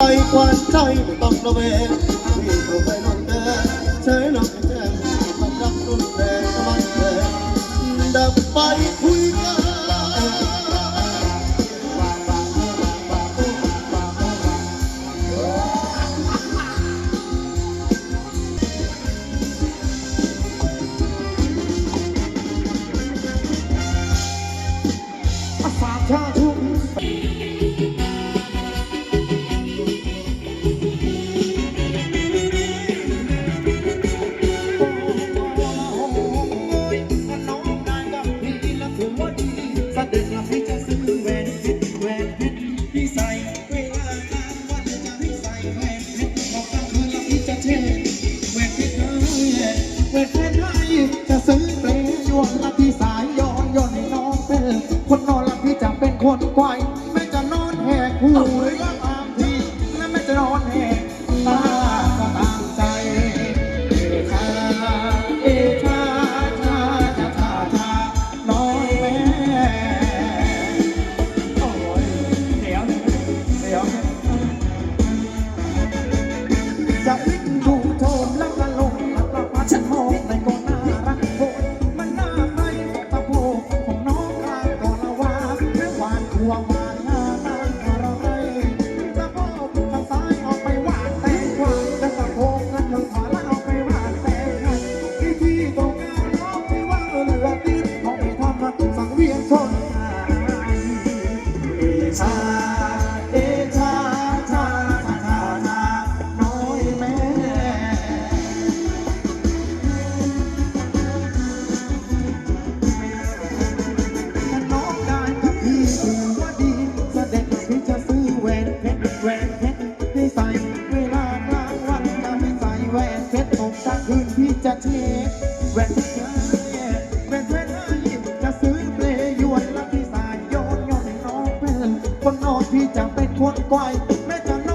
ใจกวนใจไม่ต้องระเวนพี่ต้อไปนอนเดินใช้ลมแจ้งต้องรับรุนแต่กำลังแรงดับไปคุยกันฝากชาติ จะเทแหวนแว่รแหวนเพชรจะซื้อเปลยวนลักที่สายโยนโยนให้น้องเพื่อนคนนอกที่จะเป็นคนก้อยแม่จะ